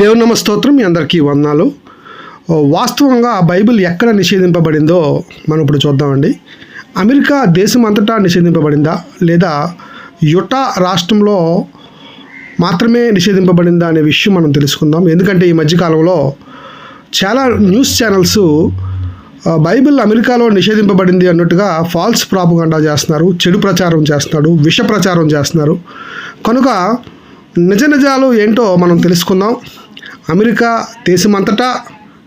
దేవునామ స్తోత్రం మీ అందరికీ వందనాలు. వాస్తవంగా బైబిల్ ఎక్కడ నిషేధింపబడిందో మనం ఇప్పుడు చూద్దామండి. అమెరికా దేశం అంతటా నిషేధింపబడిందా? లేదా యుటా రాష్ట్రంలో మాత్రమే నిషేధింపబడిందా అనే విషయం మనం తెలుసుకుందాం. ఎందుకంటే ఈ మధ్యకాలంలో చాలా న్యూస్ ఛానల్స్ బైబిల్ అమెరికాలో నిషేధింపబడింది అన్నట్టుగా ఫాల్స్ ప్రాపగండా చేస్తున్నారు చెడు ప్రచారం చేస్తున్నాడు విష ప్రచారం చేస్తున్నారు. కనుక నిజ నిజాలు ఏంటో మనం తెలుసుకుందాం. అమెరికా దేశమంతటా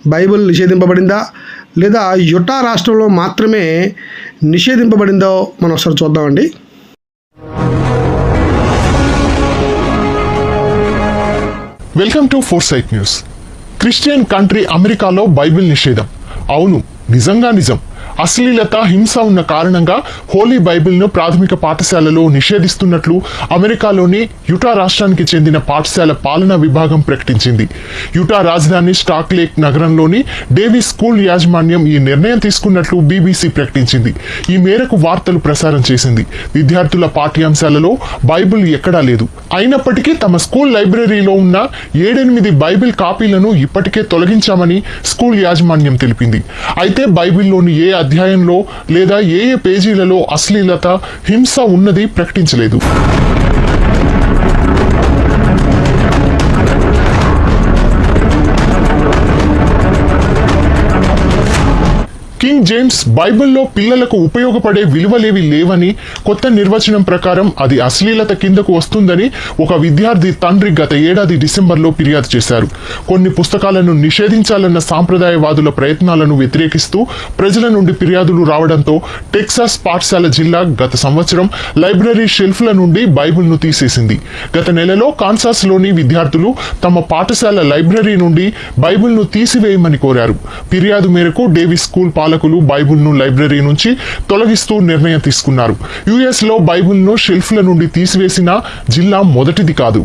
బైబిల్ నిషేధింపబడిందా? లేదా యుటా రాష్ట్రంలో మాత్రమే నిషేధింపబడిందో మనం ఒకసారి చూద్దామండి. Welcome to four sight news. Christian country అమెరికాలో బైబిల్ నిషేధం. అవును నిజంగా నిజం. అశ్లీలత హింస ఉన్న కారణంగా హోలీ బైబిల్ను ప్రాథమిక పాఠశాలలో నిషేధిస్తున్నట్లు అమెరికాలోని యుటా రాష్ట్రానికి చెందిన పాఠశాల పాలనా విభాగం ప్రకటించింది. యుటా రాజధాని స్టాక్ లేక్ నగరంలోని డేవీ స్కూల్ యాజమాన్యం ఈ నిర్ణయం తీసుకున్నట్లు బీబీసీ ప్రకటించింది. ఈ మేరకు వార్తలు ప్రసారం చేసింది. విద్యార్థుల పాఠ్యాంశాలలో బైబిల్ ఎక్కడా లేదు. అయినప్పటికీ తమ స్కూల్ లైబ్రరీలో ఉన్న ఏడెనిమిది బైబిల్ కాపీలను ఇప్పటికే తొలగించామని స్కూల్ యాజమాన్యం తెలిపింది. అయితే బైబిల్లోని ఏ అధ్యాయంలో లేదా ఏ ఏ పేజీలలో అశ్లీలత హింస ఉన్నది ప్రకటించలేదు. కింగ్ జేమ్స్ బైబిల్లో పిల్లలకు ఉపయోగపడే విలువలేవి లేవని కొత్త నిర్వచనం ప్రకారం అది అశ్లీలత కిందకు వస్తుందని ఒక విద్యార్థి తండ్రి గత ఏడాది డిసెంబర్లో ఫిర్యాదు చేశారు. కొన్ని పుస్తకాలను నిషేధించాలన్న సాంప్రదాయవాదుల ప్రయత్నాలను వ్యతిరేకిస్తూ ప్రజల నుండి ఫిర్యాదులు రావడంతో టెక్సాస్ పాఠశాల జిల్లా గత సంవత్సరం లైబ్రరీ షెల్ఫ్ల నుండి బైబిల్ను తీసేసింది. గత నెలలో కాన్సాస్లోని విద్యార్థులు తమ పాఠశాల లైబ్రరీ నుండి బైబిల్ను తీసివేయమని కోరారు. ఫిర్యాదు మేరకు డేవిస్ స్కూల్ పాలకులు బైబుల్ను లైబ్రరీ నుంచి తొలగిస్తూ నిర్ణయం తీసుకున్నారు. యుఎస్లో లో షెల్ఫ్ల నుండి తీసివేసిన జిల్లా మొదటిది కాదు.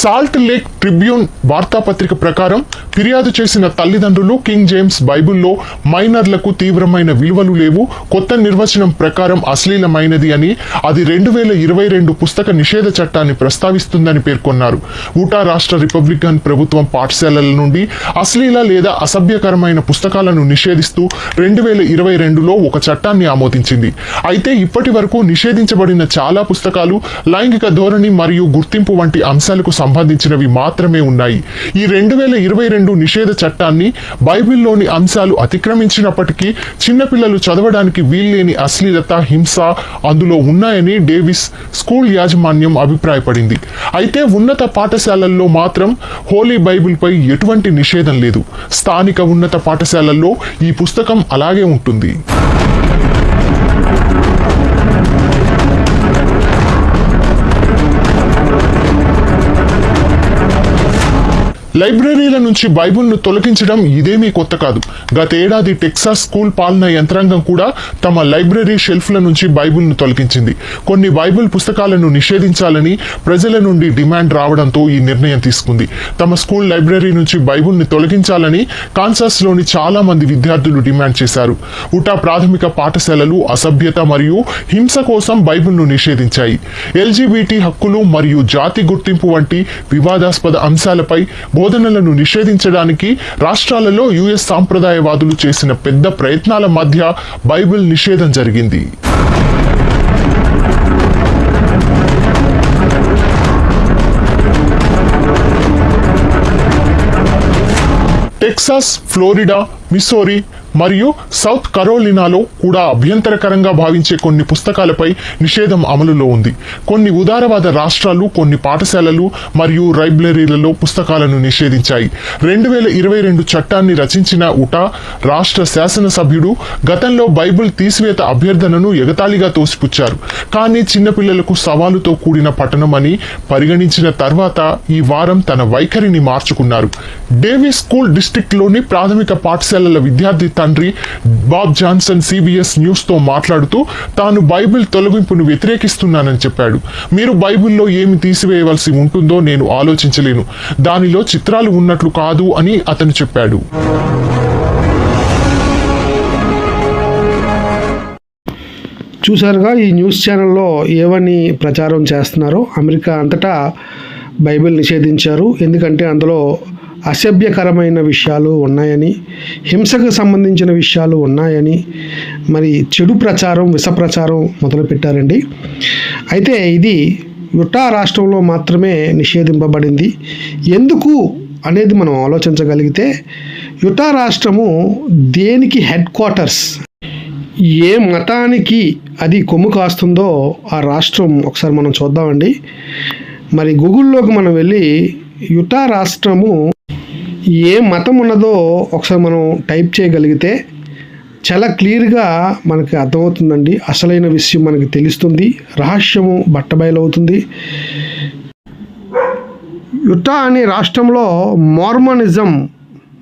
సాల్ట్ లేక్ ట్రిబ్యూన్ వార్తాపత్రిక ప్రకారం ఫిర్యాదు చేసిన తల్లిదండ్రులు కింగ్ జేమ్స్ బైబిల్లో మైనర్లకు తీవ్రమైన విలువలు లేవు. కొత్త నిర్వచనం ప్రకారం అశ్లీలమైనది అని అది రెండు వేల ఇరవై రెండు పుస్తక నిషేధ చట్టాన్ని ప్రస్తావిస్తుందని పేర్కొన్నారు. ఊటా రాష్ట్ర రిపబ్లికన్ ప్రభుత్వం పాఠశాలల నుండి అశ్లీల లేదా అసభ్యకరమైన పుస్తకాలను నిషేధిస్తూ రెండు వేల ఇరవై రెండులో ఒక చట్టాన్ని ఆమోదించింది. అయితే ఇప్పటి వరకు నిషేధించబడిన చాలా పుస్తకాలు లైంగిక ధోరణి మరియు గుర్తింపు వంటి అంశాలకు సంబంధించినవి మాత్రమే ఉన్నాయి. ఈ రెండు వేల ఇరవై రెండు నిషేధ చట్టాన్ని బైబిల్లోని అంశాలు అతిక్రమించినప్పటికీ చిన్నపిల్లలు చదవడానికి వీల్లేని అశ్లీలత హింస అందులో ఉన్నాయని డేవిస్ స్కూల్ యాజమాన్యం అభిప్రాయపడింది. అయితే ఉన్నత పాఠశాలల్లో మాత్రం హోలీ బైబిల్పై ఎటువంటి నిషేధం లేదు. స్థానిక ఉన్నత పాఠశాలల్లో ఈ పుస్తకం అలాగే ఉంటుంది. లైబ్రరీల నుంచి బైబిల్ను తొలగించడం ఇదేమీ కొత్త కాదు. గతేడాది టెక్సాస్ స్కూల్ పాలన యంత్రాంగం కూడా తమ లైబ్రరీ షెల్ఫ్ల నుంచి బైబిల్ను తొలగించింది. కొన్ని బైబిల్ పుస్తకాలను నిషేధించాలని ప్రజల నుండి డిమాండ్ రావడంతో ఈ నిర్ణయం తీసుకుంది. తమ స్కూల్ లైబ్రరీ నుంచి బైబిల్ని తొలగించాలని కాన్సాస్లోని చాలా మంది విద్యార్థులు డిమాండ్ చేశారు. ఉటా ప్రాథమిక పాఠశాలలు అసభ్యత మరియు హింస కోసం బైబిల్ను నిషేధించాయి. ఎల్జీబీటీ హక్కులు మరియు జాతి గుర్తింపు వంటి వివాదాస్పద అంశాలపై బోధనలను నిషేధించడానికి రాష్ట్రాలలో యుఎస్ సాంప్రదాయవాదులు చేసిన పెద్ద ప్రయత్నాల మధ్య బైబిల్ నిషేధం జరిగింది. టెక్సాస్ ఫ్లోరిడా మిసోరీ మరియు సౌత్ కరోలినాలో కూడా అభ్యంతరకరంగా భావించే కొన్ని పుస్తకాలపై నిషేధం అమలులో ఉంది. కొన్ని ఉదారవాద రాష్ట్రాలు కొన్ని పాఠశాలలు మరియు లైబ్రరీలలో పుస్తకాలను నిషేధించాయి. రెండు వేల ఇరవై రెండు చట్టాన్ని రచించిన ఉటా రాష్ట్ర శాసనసభ్యుడు గతంలో బైబిల్ తీసివేత అభ్యర్థనను ఎగతాళిగా తోసిపుచ్చారు. కానీ చిన్నపిల్లలకు సవాలుతో కూడిన పఠనం అని పరిగణించిన తర్వాత ఈ వారం తన వైఖరిని మార్చుకున్నారు. డేవిస్ స్కూల్ డిస్టిక్లోని ప్రాథమిక పాఠశాలల విద్యార్థి తండ్రి బాబ్ జాన్సన్ సిబిఎస్ న్యూస్తో మాట్లాడుతూ తాను బైబిల్ తొలగింపును వ్యతిరేకిస్తున్నానని చెప్పాడు. మీరు బైబిల్లో ఏమి తీసివేయవలసి ఉంటుందో నేను ఆలోచించలేను. దానిలో చిత్రాలు ఉన్నట్లు కాదు అని అతను చెప్పాడు. చూశారుగా ఈ న్యూస్ ఛానల్లో ఏవని ప్రచారం చేస్తున్నారో అమెరికా అంతటా బైబిల్ నిషేధించారు. ఎందుకంటే అందులో అసభ్యకరమైన విషయాలు ఉన్నాయని హింసకు సంబంధించిన విషయాలు ఉన్నాయని మరి చెడు ప్రచారం విష ప్రచారం మొదలుపెట్టారండి. అయితే ఇది యుటా రాష్ట్రంలో మాత్రమే నిషేధింపబడింది. ఎందుకు అనేది మనం ఆలోచించగలిగితే యుటా రాష్ట్రము దేనికి హెడ్ క్వార్టర్స్ ఏ మతానికి అది కొమ్ము కాస్తుందో ఆ రాష్ట్రం ఒకసారి మనం చూద్దామండి. మరి గూగుల్లోకి మనం వెళ్ళి యుటా రాష్ట్రము ఏ మతం ఉన్నదో ఒకసారి మనం టైప్ చేయగలిగితే చాలా క్లియర్గా మనకి అర్థమవుతుందండి. అసలైన విషయం మనకి తెలుస్తుంది. రహస్యము బట్టబయలవుతుంది. యుటా అనే రాష్ట్రంలో మార్మనిజం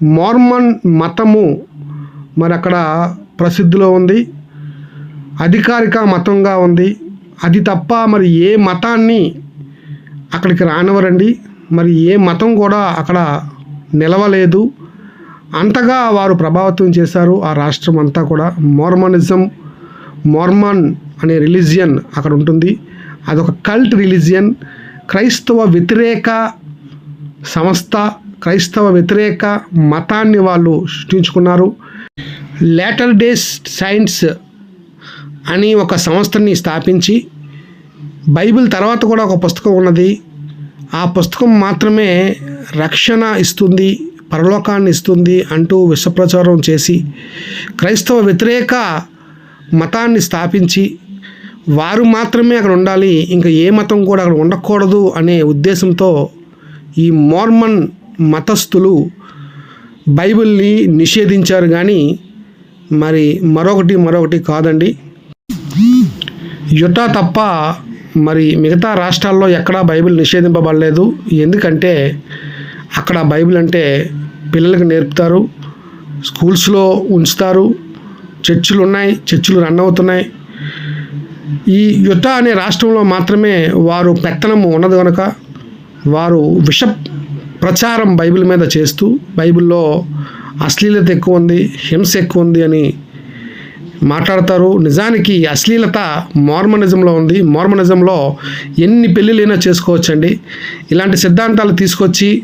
మార్మన్ మతము మరి అక్కడ ప్రసిద్ధిలో ఉంది. అధికారిక మతంగా ఉంది. అది తప్ప మరి ఏ మతాన్ని అక్కడికి రానివ్వరండి. మరి ఏ మతం కూడా అక్కడ నిలవలేదు. అంతగా వారు ప్రభావితం చేశారు. ఆ రాష్ట్రం అంతా కూడా మోర్మనిజం మోర్మన్ అనే రిలీజియన్ అక్కడ ఉంటుంది. అదొక కల్ట్ రిలీజియన్. క్రైస్తవ వ్యతిరేక సంస్థ క్రైస్తవ వ్యతిరేక మతాన్ని వాళ్ళు సృష్టించుకున్నారు. లేటర్ డేస్ సైన్స్ అని ఒక సంస్థని స్థాపించి బైబిల్ తర్వాత కూడా ఒక పుస్తకం ఉన్నది. ఆ పుస్తకం మాత్రమే రక్షణ ఇస్తుంది పరలోకాన్ని ఇస్తుంది అంటూ విషప్రచారం చేసి క్రైస్తవ వ్యతిరేక మతాన్ని స్థాపించి వారు మాత్రమే అక్కడ ఉండాలి ఇంకా ఏ మతం కూడా అక్కడ ఉండకూడదు అనే ఉద్దేశంతో ఈ మోర్మన్ మతస్థులు బైబిల్ని నిషేధించారు. కానీ మరి మరొకటి మరొకటి కాదండి. యుటా తప్ప మరి మిగతా రాష్ట్రాల్లో ఎక్కడా బైబిల్ నిషేధింపబడలేదు. ఎందుకంటే అక్కడ బైబిల్ అంటే పిల్లలకు నేర్పుతారు స్కూల్స్లో ఉంచుతారు చర్చిలు ఉన్నాయి చర్చిలు రన్ అవుతున్నాయి. ఈ యుటా అనే రాష్ట్రంలో మాత్రమే వారు పెత్తనము ఉన్నది కనుక వారు విష ప్రచారం బైబిల్ మీద చేస్తూ బైబిల్లో అశ్లీలత ఎక్కువ ఉంది హింస ఎక్కువ ఉంది అని మాట్లాడతారు. నిజానికి అశ్లీలత మార్మనిజంలో ఉంది. మార్మనిజంలో ఎన్ని పెళ్ళిళ్ళైనా చేసుకోవచ్చండి. ఇలాంటి సిద్ధాంతాలు తీసుకొచ్చి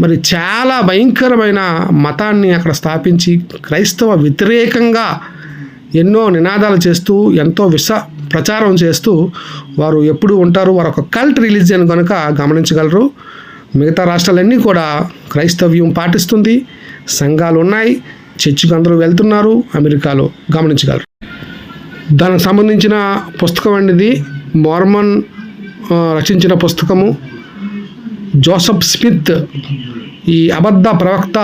మరి చాలా భయంకరమైన మతాన్ని అక్కడ స్థాపించి క్రైస్తవ వ్యతిరేకంగా ఎన్నో నినాదాలు చేస్తూ ఎంతో విష ప్రచారం చేస్తూ వారు ఎప్పుడు ఉంటారు వారు ఒక కల్ట్ రిలీజియన్ కనుక గమనించగలరు. మిగతా రాష్ట్రాలన్నీ కూడా క్రైస్తవ్యం పాటిస్తుంది. సంఘాలు ఉన్నాయి చర్చికి అందరూ వెళ్తున్నారు అమెరికాలో గమనించగలరు. దానికి సంబంధించిన పుస్తకం అనేది మోర్మన్ రచించిన పుస్తకము. జోసఫ్ స్మిత్ ఈ అబద్ధ ప్రవక్త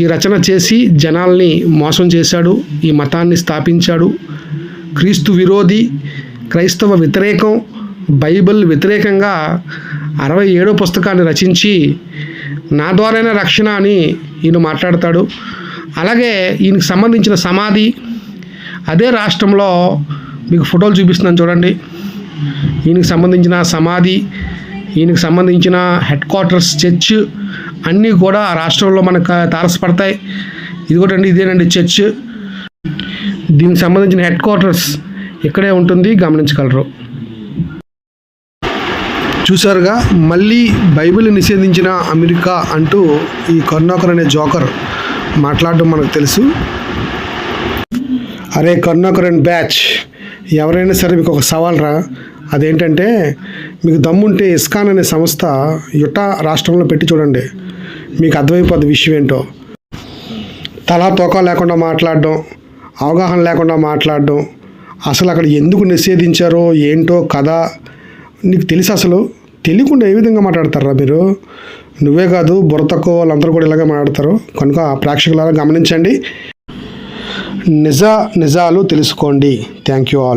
ఈ రచన చేసి జనాల్ని మోసం చేశాడు ఈ మతాన్ని స్థాపించాడు. క్రీస్తు విరోధి క్రైస్తవ వ్యతిరేకం బైబిల్ వ్యతిరేకంగా అరవై ఏడో పుస్తకాన్ని రచించి నా ద్వారానే రక్షణ అని ఈయన మాట్లాడతాడు. అలాగే ఈయనకి సంబంధించిన సమాధి అదే రాష్ట్రంలో మీకు ఫోటోలు చూపిస్తున్నాను చూడండి. ఈయనకి సంబంధించిన సమాధి ఈయనకి సంబంధించిన హెడ్ క్వార్టర్స్ చర్చ్ అన్నీ కూడా ఆ రాష్ట్రంలో మనకు తారసపడతాయి. ఇది కూడా అండి ఇదేనండి చర్చ్. దీనికి సంబంధించిన హెడ్ క్వార్టర్స్ ఇక్కడే ఉంటుంది గమనించగలరు. చూసారుగా మళ్ళీ బైబిల్ నిషేధించిన అమెరికా అంటూ ఈ కర్ణాకర్ అనే జోకర్ మాట్లాడడం మనకు తెలుసు. అరే కరుణాకర్ బ్యాచ్ ఎవరైనా సరే మీకు ఒక సవాల్ రా అదేంటంటే మీకు దమ్ముంటే ఇస్కాన్ అనే సంస్థ యుటా రాష్ట్రంలో పెట్టి చూడండి. మీకు అర్థమైపోద్ది విషయం ఏంటో. తలా తోక లేకుండా మాట్లాడడం అవగాహన లేకుండా మాట్లాడడం అసలు అక్కడ ఎందుకు నిషేధించారో ఏంటో కథ నీకు తెలుసు అసలు? తెలియకుండా ఏ విధంగా మాట్లాడతారా మీరు? నువ్వే కాదు బుర్ర తక్కువ వాళ్ళందరూ కూడా ఇలాగే మాట్లాడతారు. కనుక ప్రేక్షకులారా గమనించండి. నిజ నిజాలు తెలుసుకోండి. Thank you all